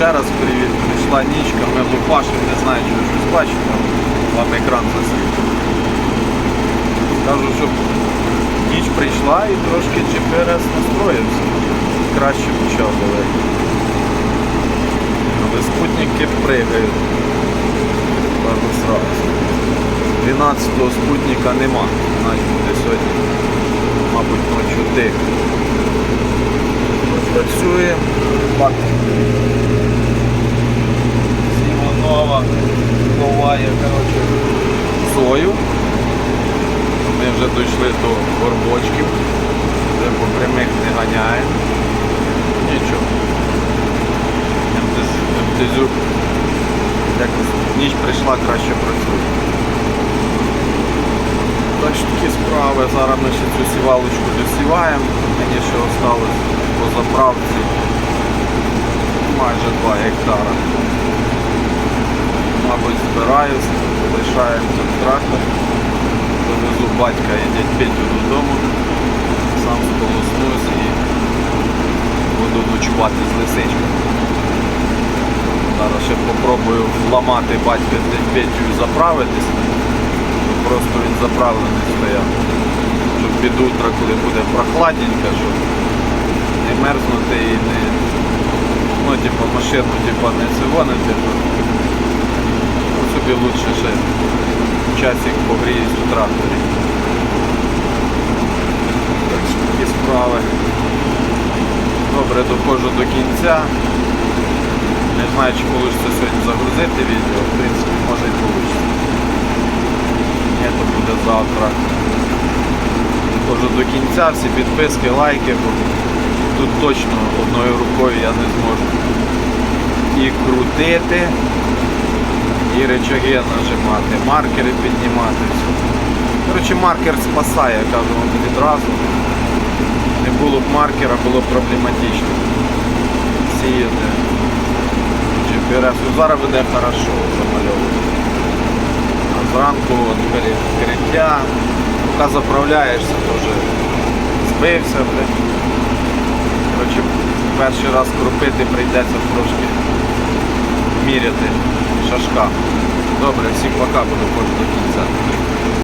ще раз привіт. Прийшла нічка, ми лупашимо, не знаю, чи ви щось бачите, вам екран засвітив. Кажу, щоб ніч прийшла і трошки GPS настроївся. Краще почав далеко. Але спутники пригають. Кажу сразу. 12-го спутника нема. Значить буде сьогодні, мабуть, ночі тихо. Працює. Бак. Ховає, коротше, сою. Ми вже дійшли до горбочків. Вже по прямих не ганяємо. Нічого. МТЗ, МТЗюк. Якось ніч прийшла, краще працює. Так що такі справи. Зараз ми ще цю сівалочку досіваємо. Мені ще осталось по заправці майже 2 гектара. Мабуть, збираюсь, лишаємося в трактор. Довезу батька і дядь Петю додому. Сам сполоснусь і буду ночувати з лисичкою. Зараз ще попробую вламати батька з дядь Петю і заправитись. Просто він заправлений стояв. Щоб під утро, коли буде прохладненько, щоб не мерзнути і не ну, типу, машину типу, не. Ну, собі лучше ще часик погріюсь у тракторі. Такі справи. Добре, доходжу до кінця. Не знаю, чи вийде сьогодні загрузити відео, в принципі, може і вийде. То буде завтра. Доходжу до кінця, всі підписки, лайки, бо тут точно одною рукою я не зможу і крутити, і речаги нажимати, маркери піднімати. Коротше, маркер спасає, кажу вам відразу. Не було б маркера, було б проблематично. Сіяти. GPS. Ну, зараз буде хорошо замальовувати. А зранку от, відкриття, поки заправляєшся, теж збився. Коротше, перший раз кропити прийдеться трошки міряти шашка. Добре, всім пока, буду до кінця.